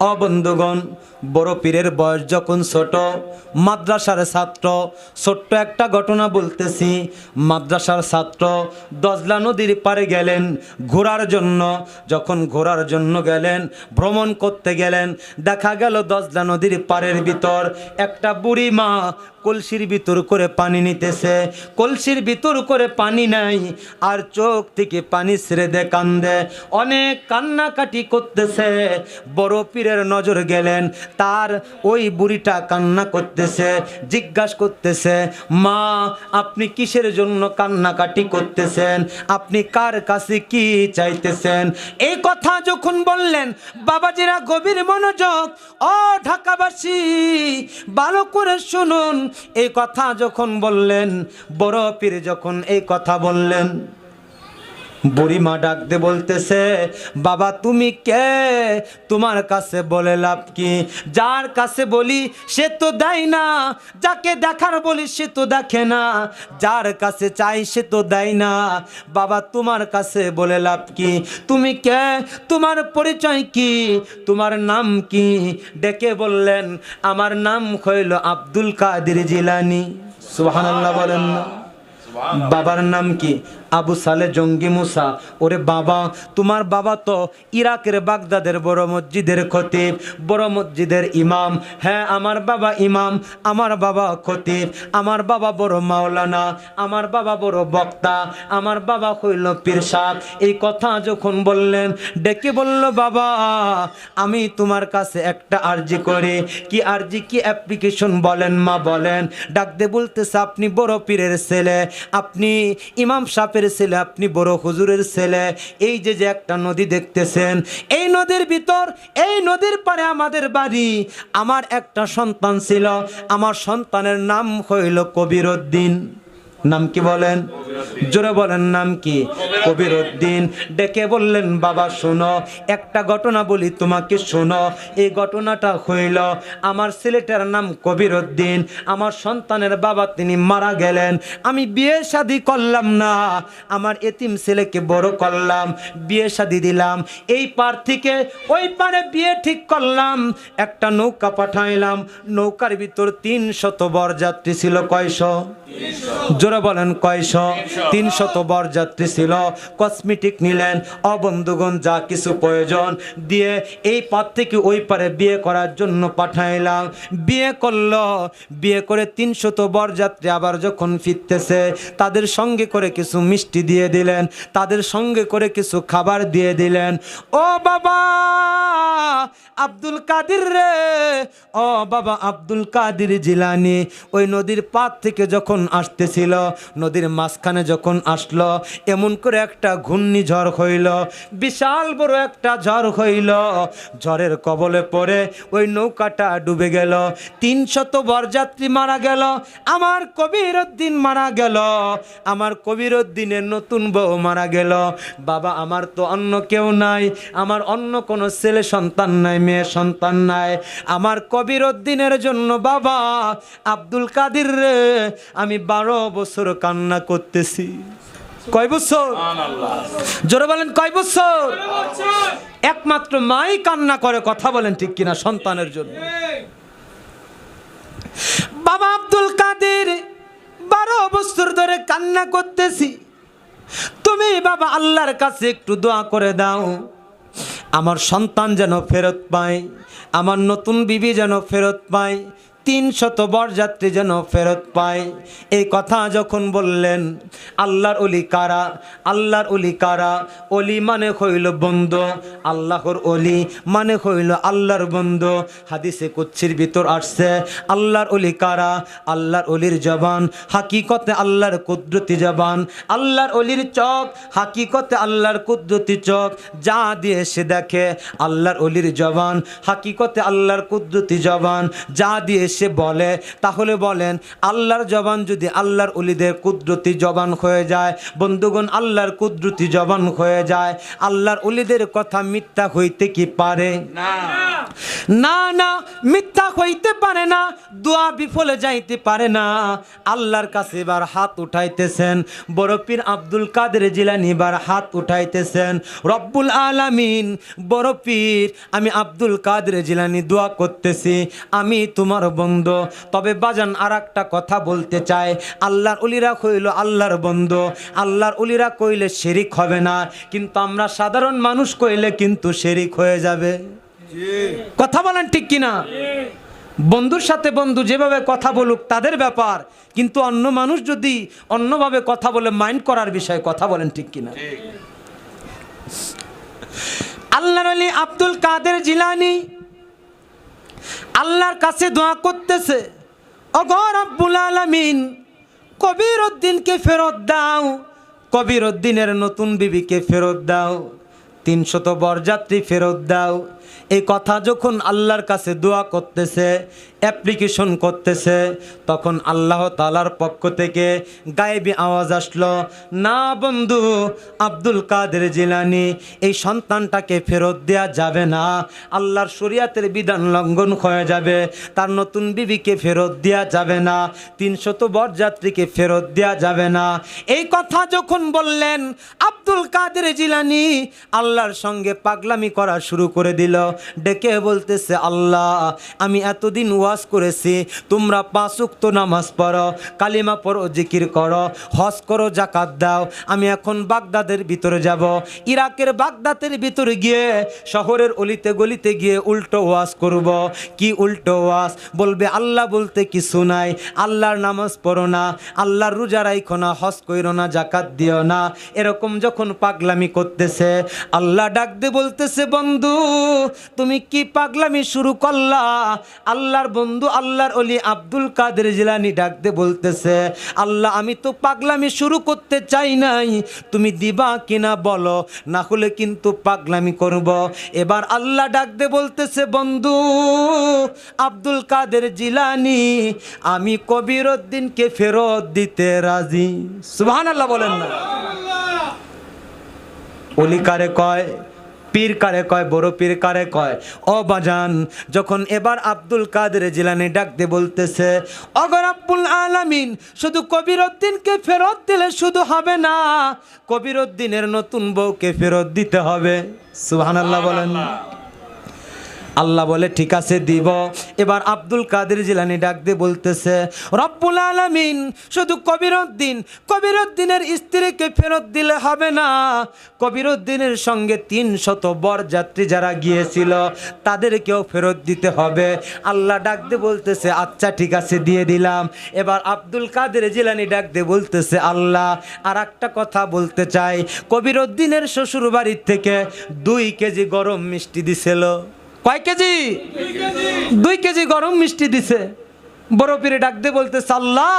অবন্ধুগণ বড় পীরের বয়স যখন ছোট, মাদ্রাসার ছাত্র, ছোট্ট একটা ঘটনা বলতেছি, মাদ্রাসার ছাত্র দজলা নদীর পারে গেলেন ঘোরার জন্য। যখন ঘোরার জন্য গেলেন, ভ্রমণ করতে গেলেন, দেখা গেল দজলা নদীর পাড়ের ভিতর একটা বুড়ি মা কলসির ভিতর করে পানি নিতেছে। কলসির ভিতর করে পানি নাই, আর চোখ থেকে পানি ছেড়ে দে কান্দে। অনেক কান্নাকাটি করতেছে। বড় পীরের নজর গেলেন। তার ওই বুড়িটা কান্না করতেছে, জিজ্ঞাসা করতেছে, মা, আপনি কিসের জন্য কান্নাকাটি করতেছেন? আপনি কার কাছে কি চাইতেছেন? এই কথা যখন বললেন, বাবাজিরা গভীর মনোযোগ ও ঢাকাবাসী, ভালো করে শুনুন। এই কথা যখন বললেন, বড় পীর যখন এই কথা বললেন বুড়িমা ডাকতে বলতেছে, বাবা, তুমি কে? তোমার কাছে বলে লাভ কি? যার কাছে বলি সে তো দেয় না, যাকে দেখার বলি সে তো দেখে না, যার কাছে চাই সে তো দেয় না। বাবা, তোমার কাছে বলে লাভ কি? তুমি কে? তোমার পরিচয় কি? তোমার নাম কি? ডেকে বললেন, আমার নাম হইল আব্দুল কাদের জিলানি। সুবহানাল্লাহ বলেন না। বাবার নাম কি? আবু সালে জঙ্গি মুসা। ওরে বাবা, তোমার বাবা তো ইরাকের বাগদাদের বড় মসজিদের খতিব, বড় মসজিদের ইমাম। হ্যাঁ আমার বাবা ইমাম, আমার বাবা খতিব, আমার বাবা বড় মাওলানা, আমার বাবা বড় বক্তা, আমার বাবা হইল পীর সাহ এই কথা যখন বললেন, ডেকে বলল, বাবা, আমি তোমার কাছে একটা আর্জি করি। কি আর্জি, কি অ্যাপ্লিকেশন বলেন মা বলেন। ডাকতে বলতেছে, আপনি বড় পীরের ছেলে। আপনি ইমাম সাপের ছেলে, আপনি বড় হুজুরের ছেলে, এই যে যে একটা নদী দেখতেছেন, এই নদীর ভিতর, এই নদীর পারে আমাদের বাড়ি। আমার একটা সন্তান ছিল, আমার সন্তানের নাম হইল কবির উদ্দিন। নাম কি বলেন? জোরে বলেন নাম কি? কবির উদ্দিন ডেকে বললেন, বাবা, শোনো, একটা ঘটনা বলি, তোমাকে শোনো। এই ঘটনাটা হইল, আমার ছেলেটার নাম কবির উদ্দিন আমার সন্তানের বাবা তিনি মারা গেলেন। আমি বিয়ে শাদি করলাম না। আমার এতিম ছেলেকে বড় করলাম, বিয়ে শাদি দিলাম। এই পার থেকে ওই পারে বিয়ে ঠিক করলাম। একটা নৌকা পাঠাইলাম। নৌকার ভিতর তিন শত বরযাত্রী ছিল কয়শো? জোরে বলেন, কয়শ? তিনশত বরযাত্রী ছিল। কসমেটিক নিলেন। অবন্ধুগণ যা কিছু প্রয়োজন দিয়ে এই পার থেকে ওই পারে বিয়ে করার জন্য পাঠাইলাম। বিয়ে করল। বিয়ে করে তিনশত বরযাত্রী আবার যখন ফিরতেছে, তাদের সঙ্গে করে কিছু মিষ্টি দিয়ে দিলেন, তাদের সঙ্গে করে কিছু খাবার দিয়ে দিলেন। ও বাবা, আব্দুল কাদির রে! ও বাবা, আব্দুল কাদির জিলানি, ওই নদীর পাত থেকে যখন আসতেছিল নদীর মাঝখানে যখন আসলো, এমন করে একটা ঘূর্ণিঝড় হইল, বিশাল বড় একটা ঝড় হইল। ঝড়ের কবলে পড়ে ওই নৌকাটা ডুবে গেল, তিনশত বরযাত্রী মারা গেল, আমার কবির উদ্দিন মারা গেল, আমার কবির উদ্দিনের নতুন বউ মারা গেল। বাবা, আমার তো অন্য কেউ নাই, আমার অন্য কোনো ছেলে সন্তান নাই, মেয়ে সন্তান নাই, আমার কবির উদ্দিনের জন্য বাবা আব্দুল কাদির রে, আমি বারো বছর কান্না করতেছি। কয় বছর? জোরে বলেন কয় বছর? একমাত্র মাই কান্না করে কথা বলেন ঠিক কিনা সন্তানের জন্য। বাবা আব্দুল কাদের বারো বছর ধরে কান্না করতেছি। তুমি বাবা আল্লাহর কাছে একটু দোয়া করে দাও। আমার সন্তান যেন ফেরত পায় আমার নতুন বিবি যেন ফেরত পায় তিন শত বরযাত্রী যেন ফেরত পায়। এই কথা যখন বললেন, আল্লাহর অলি কারা? আল্লাহর অলি কারা? অলি মানে হইল বন্ধু। আল্লাহর অলি মানে হইল আল্লাহর বন্ধু। হাদিসে কুচ্ছির ভিতর আসছে, আল্লাহর অলি কারা? আল্লাহর অলির জবান হাকিকতে আল্লাহর কুদরতি জবান। আল্লাহর অলির চোখ হাকিকতে আল্লাহর কুদরতি চোখ। যা দিয়ে সে দেখে, আল্লাহর অলির জবান হাকিকতে আল্লাহর কুদরতি জবান। যা দিয়ে সে বলে তাহলে বলেন আল্লাহর জবান যদি আল্লাহর অলিদের কুদরতি জবান হয়ে যায় বন্ধুগণ আল্লাহর কুদরতি জবান হয়ে যায় আল্লাহর অলিদের কথা মিথ্যা হইতে কি পারে? না। না মিথ্যা হইতে পারে না দোয়া বিফলে যাইতে পারে না। আল্লাহর কাছে এবার হাত উঠাইতেছেন বড় পীর আব্দুল কাদের জিলানি এবার হাত উঠাইতেছেন রব্বুল আলামিন বড় পীর আমি আব্দুল কাদের জিলানি দোয়া করতেছি আমি তোমার বন্ধু। তবে বাজান আর একটা কথা বলতে চায় আল্লাহর উলিরা কইল আল্লাহর বন্ধু আল্লাহর উলিরা কইলে শেরিক হবে না। কিন্তু আমরা সাধারণ মানুষ কইলে কিন্তু শেরিক হয়ে যাবে। কথা বলেন ঠিক কিনা? বন্ধুর সাথে বন্ধু যেভাবে কথা বলুক তাদের ব্যাপার। কিন্তু অন্য মানুষ যদি অন্যভাবে কথা বলে মাইন্ড করার বিষয়ে কথা বলেন ঠিক কিনা? আল্লাহর আলী আব্দুল কাদের জিলানি আল্লাহর কাছে দোয়া করতেছে অগর আব্বুল আলমিন কবির উদ্দিনকে ফেরত দাও কবির উদ্দিনের নতুন বিবিকে ফেরত দাও, তিনশত বরযাত্রী ফেরত দাও এই কথা যখন আল্লাহর কাছে দোয়া করতেছে অ্যাপ্লিকেশন করতেছে, তখন আল্লাহ তালার পক্ষ থেকে গায়েবী আওয়াজ আসলো, না বন্ধু, আব্দুল কাদের জিলানি, এই সন্তানটাকে ফেরত দেয়া যাবে না। আল্লাহর শরিয়াতের বিধান লঙ্ঘন হয়ে যাবে। তার নতুন বিবিকে ফেরত দেয়া যাবে না। তিনশত বরযাত্রীকে ফেরত দেয়া যাবে না। এই কথা যখন বললেন, আব্দুল কাদের জিলানি আল্লাহর সঙ্গে পাগলামি করা শুরু করে দিল। ডেকে বলতেছে, আল্লাহ, আমি এতদিন ওয়াজ করেছি, তোমরা পাঁচ উক্ত নামাজ পড়ো, কালিমা পড়ো, জিকির করো, হজ করো জাকাত দাও, আমি এখন বাগদাদের ভিতরে যাব। ইরাকের বাগদাদের ভিতরে গিয়ে শহরের অলিতে গলিতে গিয়ে উল্টো ওয়াজ করব। কি উল্টো ওয়াজ? বলবে, আল্লাহ বলতে কিছু নাই, আল্লাহর নামাজ পড়ো না, আল্লাহর রোজা রাইখো না, হজ কইরো না জাকাত দিও না। এরকম যখন পাগলামি করতেছে, আল্লাহ ডাক দিয়ে বলতেছে, বন্ধু তুমি কি পাগলামি শুরু করলা? আল্লাহর বন্ধু আল্লাহর অলি আব্দুল কাদের জিলানি ডাক দিয়ে বলতেছে আল্লাহ আমি তো পাগলামি শুরু করতে চাই নাই। তুমি দিবা কিনা বলো না হলে কিন্তু পাগলামি করব। এবার আল্লাহ ডাক দিয়ে বলতেছে বন্ধু আব্দুল কাদের জিলানি আমি কবির উদ্দিনকে ফেরত দিতে রাজি। সুবহান আল্লাহ বলেন না। অলি কারে কয় পীর কারে কয়, বড় পীর কারে কয়? ও বাজান, যখন এবার আব্দুল কাদের জিলানি ডাকতে বলতেছে অগর আব্বুল আলামিন, শুধু কবির উদ্দিনকে ফেরত দিলে শুধু হবে না কবির উদ্দিনের নতুন বউকে ফেরত দিতে হবে। সুবহানাল্লাহ বলেন। আল্লাহ বলে, ঠিক আছে, দিব। এবার আব্দুল কাদের জিলানি ডাক দিয়ে বলতেছে, রব্বুল আলামিন, শুধু কবিরউদ্দিন, কবিরউদ্দিনের স্ত্রীকে ফেরত দিলে হবে না। কবিরউদ্দিনের সঙ্গে তিন শত বরযাত্রী যারা গিয়েছিল, তাদেরকেও ফেরত দিতে হবে। আল্লাহ ডাক দিয়ে বলতেছে আচ্ছা ঠিক আছে, দিয়ে দিলাম। এবার আব্দুল কাদের জিলানি ডাক দিয়ে বলতেছে, আল্লাহ আর একটা কথা বলতে চাই। কবিরউদ্দিনের শ্বশুর বাড়ির থেকে দুই কেজি গরম মিষ্টি দিছিল। কয় কেজি? দুই কেজি গরম মিষ্টি দিছে। বড় পীরে ডাকতে বলতে সাল্লা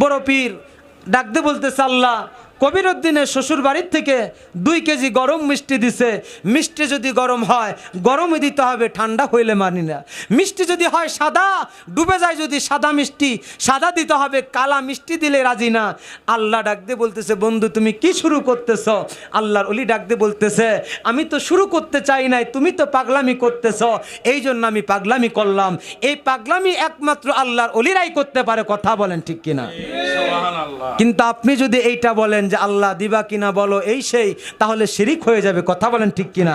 বড় পীর ডাকতে বলতে সাল্লাহ কবির উদ্দিনের শ্বশুর বাড়ির থেকে দুই কেজি গরম মিষ্টি দিছে। মিষ্টি যদি গরম হয় গরমই দিতে হবে ঠান্ডা হইলে মানি না। মিষ্টি যদি হয় সাদা ডুবে যায় যদি সাদা মিষ্টি। সাদা দিতে হবে কালা মিষ্টি দিলে রাজি না। আল্লাহ ডাকতে বলতেছে বন্ধু তুমি কি শুরু করতেছ? আল্লাহর অলি ডাকতে বলতেছে আমি তো শুরু করতে চাই নাই তুমি তো পাগলামি করতেছ। এই জন্য আমি পাগলামি করলাম। এই পাগলামি একমাত্র আল্লাহর অলিরাই করতে পারে কথা বলেন ঠিক কিনা? কিন্তু আপনি যদি এইটা বলেন যে আল্লাহ দিবা কিনা বলো এই সেই, তাহলে শিরিক হয়ে যাবে। কথা বলেন ঠিক কিনা?